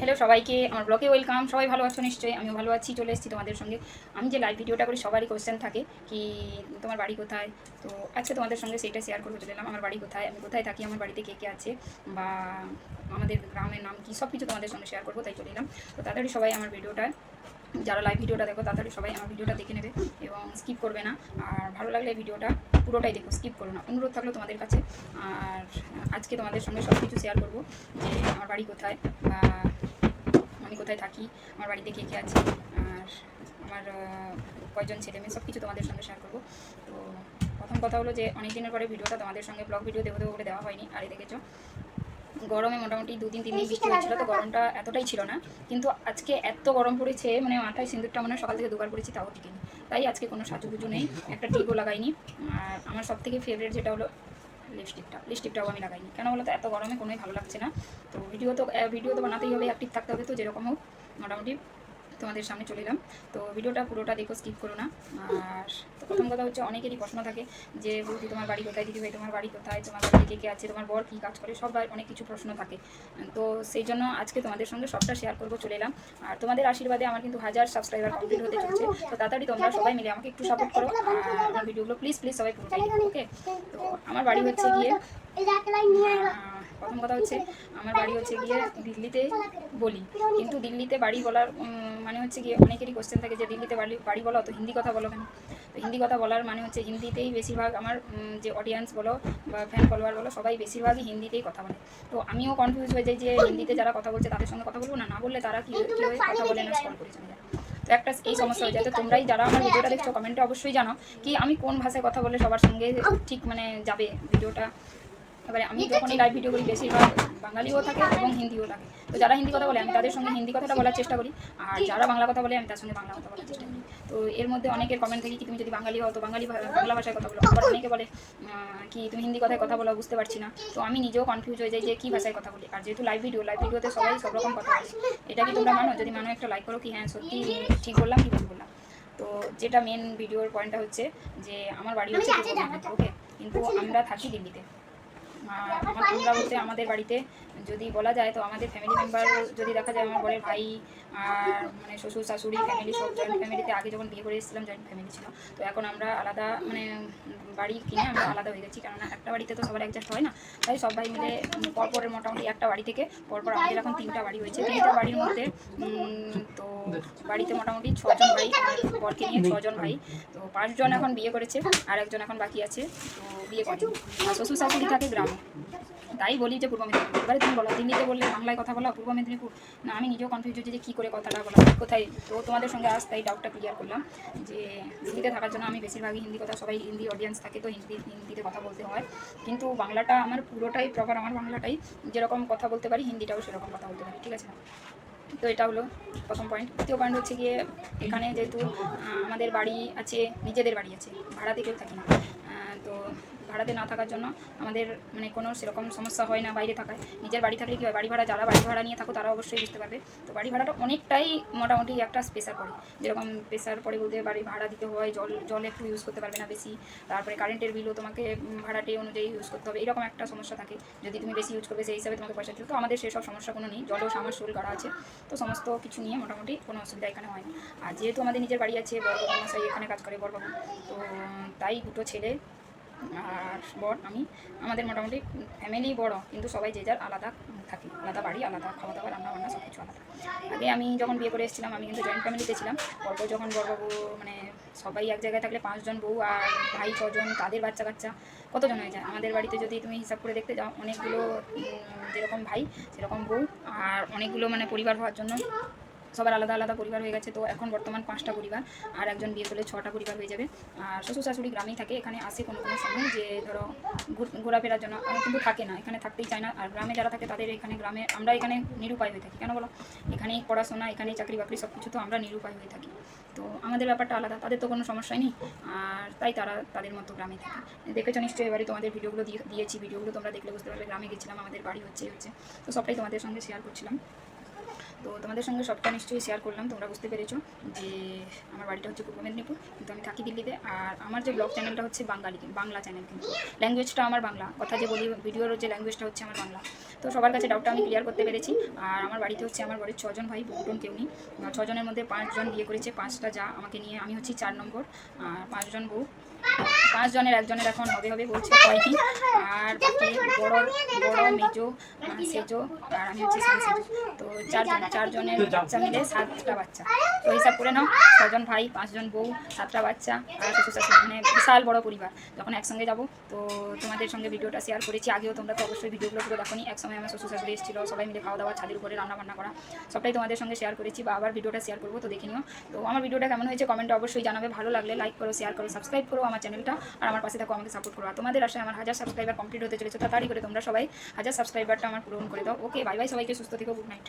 Hello সবাইকে, আমার ব্লগে ওয়েলকাম সবাই ভালো আছো নিশ্চয়ই? আমিও ভালো আছি, চলে এসেছি তোমাদের সঙ্গে। আমি যে লাইভ ভিডিওটা করি, সবারই কোয়েশ্চেন থাকে কি তোমার বাড়ি কোথায়? তো আজকে তোমাদের সঙ্গে সেটা শেয়ার করতে চলে এলাম আমার বাড়ি কোথায়, আমি কোথায় থাকি, আমার বাড়িতে কে কে আছে, বা আমাদের গ্রামের নাম কি সব কিছু তোমাদের সঙ্গে শেয়ার করব, তাই চলে এলাম। তো তাড়াতাড়ি সবাই আমার ভিডিওটা যারা লাইভ ভিডিওটা দেখো, তাড়াতাড়ি সবাই আমার ভিডিওটা দেখে নেবে এবং স্কিপ করবে না। আর ভালো লাগলে ভিডিওটা পুরোটাই দেখো স্কিপ করো না। অনুরোধ থাকল তোমাদের কাছে। আর আজকে তোমাদের সঙ্গে সব কিছু শেয়ার করব, যে আমার বাড়ি কোথায়, বা আমি কোথায় থাকি আমার বাড়িতে কে কে আছে আর আমার কয়জন ছেলে মেয়ে সব কিছু তোমাদের সঙ্গে শেয়ার করব। তো প্রথম কথা হলো যে অনেক দিনের পরে ভিডিওটা তোমাদের সঙ্গে ব্লগ ভিডিও দেবো দেবো করে দেওয়া হয়নি আর এই দেখেছ গরমে মোটামুটি দু তিন তিন দিন বৃষ্টি হয়েছিল তো গরমটা এতটাই ছিল না কিন্তু আজকে এত গরম পড়েছে মানে মাথায় সিঁদুরটা মনে সকাল থেকে দুবার পড়েছি তাও টিকিনি তাই আজকে কোনো সাজুগুজু নেই একটা টিপও লাগাইনি আর আমার সব থেকে ফেভারিট যেটা হলো লিপস্টিকটা লিপস্টিকটাও আমি লাগাইনি। কেন বলো তো এত গরমে কোনোই ভালো লাগছে না। তো ভিডিও তো ভিডিও তো বানাতেই হবে অ্যাক্টিভ থাকতে হবে তো, যেরকম হোক, মোটামুটি। তোমাদের সামনে চলে এলাম। তো ভিডিওটা পুরোটা দেখো স্কিপ করো না। আর প্রথম কথা হচ্ছে, অনেকেরই প্রশ্ন থাকে যে, বৌদি, তোমার বাড়ি কোথায়? দিদি ভাই, তোমার বাড়ি কোথায়? তোমার বাড়ি কে কে আছে? তোমার বর কী কাজ করে? সবার অনেক কিছু প্রশ্ন থাকে। তো সেই জন্য আজকে তোমাদের সঙ্গে সবটা শেয়ার করব, চলে এলাম। আর তোমাদের আশীর্বাদে আমার কিন্তু হাজার সাবস্ক্রাইবার কমপ্লিট হতে চলছে। তো তাড়াতাড়ি তোমরা সবাই মিলে আমাকে একটু সাপোর্ট করো। আর ভিডিওগুলো প্লিজ প্লিজ সবাই ওকে তো আমার বাড়ি হচ্ছে গিয়ে প্রথম কথা হচ্ছে, আমার বাড়ি হচ্ছে গিয়ে দিল্লিতে বলি। কিন্তু দিল্লিতে বাড়ি বলার মানে হচ্ছে গিয়ে অনেকেরই কোশ্চেন থাকে যে দিল্লিতে বাড়ি বাড়ি বলো, তো হিন্দি কথা বলো কেন? তো হিন্দি কথা বলার মানে হচ্ছে হিন্দিতেই বেশিরভাগ আমার যে অডিয়েন্স বলো বা ফ্যান ফলোয়ার বলো, সবাই বেশিরভাগই হিন্দিতেই কথা বলে। তো আমিও কনফিউজ হয়ে যাই যে হিন্দিতে যারা কথা বলছে তাদের সঙ্গে কথা বলব না? না বললে তারা কি কী কথা বলে না স্কল করে চলে যায়। তো একটা এই সমস্যা হয়ে যায়। তো তোমরাই যারা আমার ভিডিওটা দেখছ কমেন্টে অবশ্যই জানো কি আমি কোন ভাষায় কথা বলে সবার সঙ্গে ঠিক মানে যাবে ভিডিওটা? এবারে আমি যখনই লাইভ ভিডিও করি বেশিরভাগ বাঙালিও থাকে এবং হিন্দিও থাকে। তো যারা হিন্দি কথা বলে আমি তাদের সঙ্গে হিন্দি কথাটা বলার চেষ্টা করি। আর যারা বাংলা কথা বলে আমি তার সঙ্গে বাংলা কথা বলার চেষ্টা করি। তো এর মধ্যে অনেকের কমেন্ট থেকে কি তুমি যদি বাঙালি হও তো বাঙালি বাংলা ভাষায় কথা বলো। আবার অনেকে বলে কি তুমি হিন্দি কথায় কথা বলো বুঝতে পারছি না। তো আমি নিজেও কনফিউজ হয়ে যাই যে কী ভাষায় কথা বলি। আর যেহেতু লাইভ ভিডিও লাইভ ভিডিওতে সবাই সব রকম কথা বলে। এটা কি তোমরা মানো? যদি মানো একটা লাইক করো কি হ্যাঁ সত্যি ঠিক বললাম কি ভুল বললাম। তো যেটা মেন ভিডিওর পয়েন্টটা হচ্ছে যে আমার বাড়ি হচ্ছে ওকে কিন্তু আমরা থাকি দিল্লিতে। আমার আমরা বলতে আমাদের বাড়িতে যদি বলা যায়, তো আমাদের ফ্যামিলি মেম্বার যদি দেখা যায়, আমার বরের ভাই, আর মানে শ্বশুর, শাশুড়ি ফ্যামিলি সব জয়েন্ট ফ্যামিলিতে আগে যখন বিয়ে করে এসেছিলাম জয়েন্ট ফ্যামিলি ছিল। তো এখন আমরা আলাদা মানে বাড়ি কিনে আমরা আলাদা হয়ে গেছি, কেননা একটা বাড়িতে তো সবার অ্যাডজাস্ট হয় না। তাই সব ভাই মিলে পরপরের মোটামুটি একটা বাড়ি থেকে পরপর আমাদের এখন তিনটা বাড়ি হয়েছে। তিনটা বাড়ির মধ্যে তো বাড়িতে মোটামুটি ছজন ভাই, বরকে নিয়ে ছজন ভাই। তো পাঁচজন এখন বিয়ে করেছে আর একজন এখন বাকি আছে, তো বিয়ে আর শ্বশুর শাশুড়ি থাকে গ্রামে। তাই বলি যে পূর্ব মেদিনীপুর। এবারে তুমি বলো, দিল্লিতে বললে বাংলায় কথা বলা, পূর্ব মেদিনীপুর, না আমি নিজেও কনফিউজ হচ্ছি যে কী করে কথাটা বলা কোথায়? তো তোমাদের সঙ্গে আজ তাই ডাউটটা ক্লিয়ার করলাম যে দিল্লিতে থাকার জন্য আমি বেশিরভাগই হিন্দি কথা, সবাই হিন্দি অডিয়েন্স থাকে তো হিন্দি, হিন্দিতে কথা বলতে হয়। কিন্তু বাংলাটা আমার পুরোটাই প্রপার আমার বাংলাটাই যেরকম কথা বলতে পারি, হিন্দিটাও সেরকম কথা বলতে পারি, ঠিক আছে? তো এটা হলো প্রথম পয়েন্ট দ্বিতীয় পয়েন্ট হচ্ছে গিয়ে এখানে যেহেতু আমাদের বাড়ি আছে, নিজেদের বাড়ি আছে ভাড়াতে কেউ থাকি না। তো ভাড়াতে না থাকার জন্য আমাদের মানে কোনো সেরকম সমস্যা হয় না বাইরে থাকায়। নিজের বাড়ি থাকলে কী হয়? বাড়ি ভাড়া, যারা বাড়ি ভাড়া নিয়ে থাকো তারা অবশ্যই বুঝতে পারবে। তো বাড়ি ভাড়াটা অনেকটাই মোটামুটি একটা স্পেশাল পড়ে। যেরকম প্রেশার পড়ে বলতে বাড়ি ভাড়া দিতে হয়, জল জল একটু ইউজ করতে পারবে না বেশি। তারপরে কারেন্টের বিলও তোমাকে ভাড়াটে অনুযায়ী ইউজ করতে হবে। এরকম একটা সমস্যা থাকে। যদি তুমি বেশি ইউজ করবে সেই হিসাবে তোমাকে পয়সা দিতে তো আমাদের সেসব সমস্যা কোনো নেই। জলও সামার করা আছে। তো সমস্ত কিছু নিয়ে মোটামুটি কোনো অসুবিধা এখানে হয় না। আর যেহেতু আমাদের নিজের বাড়ি আছে বড়বাবু মশাই এখানে কাজ করে বড়বাবু তো তাই দুটো ছেলে আর বর, আমি, আমাদের মোটামুটি ফ্যামিলি বড়, কিন্তু সবাই যে যার আলাদা থাকি, আলাদা বাড়ি, আলাদা খাওয়া দাওয়া রান্না বান্না সব কিছু আলাদা। আগে আমি যখন বিয়ে করে এসেছিলাম, আমি কিন্তু জয়েন্ট ফ্যামিলিতে ছিলাম। পরপর যখন বড়বাবু মানে সবাই এক জায়গায় থাকলে পাঁচজন বউ আর ভাই ছজন, তাদের বাচ্চা কাচ্চা কতজন হয়ে যায়? আমাদের বাড়িতে যদি তুমি হিসাব করে দেখতে যাও, অনেকগুলো যেরকম ভাই, সেরকম বউ, আর অনেকগুলো মানে পরিবার হওয়ার জন্য সবার আলাদা আলাদা পরিবার হয়ে গেছে, তো এখন বর্তমান পাঁচটা পরিবার আর একজন বিয়ে করলে ছটা পরিবার হয়ে যাবে। আর শ্বশুর শাশুড়ি গ্রামেই থাকে, এখানে আসে কোনো কোনো সময় যে ধরো ঘুর- ঘোরাফেরার জন্য কিন্তু থাকে না, এখানে থাকতেই চায় না। আর গ্রামে যারা থাকে তাদের এখানে গ্রামে, আমরা এখানে নিরুপায় হয়ে থাকি, কেন বলো? এখানেই পড়াশোনা এখানেই চাকরি বাকরি সব কিছু তো আমরা নিরুপায় হয়ে থাকি। তো আমাদের ব্যাপারটা আলাদা, তাদের তো কোনো সমস্যাই নেই। আর তাই তারা তাদের মতো গ্রামে থাকে। দেখেছ নিশ্চয়ই এবারে তোমাদের ভিডিওগুলো দিয়ে দিয়েছি, ভিডিওগুলো তোমরা দেখলে বুঝতে পারবে। গ্রামে গেছিলাম, আমাদের বাড়ি হচ্ছে হচ্ছে। তো সবটাই তোমাদের সঙ্গে শেয়ার করছিলাম। তো তোমাদের সঙ্গে সবটা নিশ্চয়ই শেয়ার করলাম, তোমরা বুঝতে পেরেছ যে আমার বাড়িটা হচ্ছে পূর্ব মেদিনীপুর, কিন্তু আমি থাকি দিল্লিতে। আর আমার যে ব্লগ চ্যানেলটা হচ্ছে বাঙালি, বাংলা চ্যানেল কিন্তু। ল্যাঙ্গুয়েজটা আমার বাংলা, কথা যে বলি ভিডিওর যে ল্যাঙ্গুয়েজটা হচ্ছে আমার বাংলা। তো সবার কাছে ডাউটটা আমি ক্লিয়ার করতে পেরেছি। আর আমার বাড়িতে হচ্ছে আমার বাড়ির ছজন ভাই বোন কেউ নেই। ছজনের মধ্যে পাঁচজন বিয়ে করেছে, পাঁচটা যা আমাকে নিয়ে, আমি হচ্ছি চার নম্বর। আর পাঁচজন বউ, পাঁচজনের একজনের এখন হবে হবে বলছে হয়নি আর বড় বড় মেজো সেজো, আর আমি হচ্ছে তো চারজন চারজনের বাচ্চা মিলে সাতটা বাচ্চা। তো হিসাব করে নাও। ছজন ভাই পাঁচজন বউ সাতটা বাচ্চা আর শ্বশুর শাশুড়ি মানে বিশাল বড় পরিবার। যখন একসঙ্গে যাব। তো তোমাদের সঙ্গে ভিডিওটা শেয়ার করেছি। আগেও তোমরা তো অবশ্যই ভিডিওগুলো পুরো দেখোনি। এক সময় আমার শ্বশুর শাশুড়ি এসেছিল সবাই মিলে খাওয়া দাওয়া ছাদের উপরে রান্না বান্না করা সবটাই তোমাদের সঙ্গে শেয়ার করেছি বা আবার ভিডিওটা শেয়ার করব তো দেখে নিও। তো আমার ভিডিওটা কেমন হয়েছে কমেন্টে অবশ্যই জানাবে। ভালো লাগলে লাইক করো শেয়ার করো সাবস্ক্রাইব করো আমার চ্যানেলটা আর আমার পাশে থাকো আমাকে সাপোর্ট করো। আর তোমাদের আশায় আমার হাজার সাবস্ক্রাইবার কমপ্লিট হতে চলেছে তাড়াতাড়ি করে তোমরা সবাই হাজার সাবস্ক্রাইবারটা আমার পূরণ করে দাও। ওকে বাই বাই সবাইকে সুস্থ থেকো গুড নাইট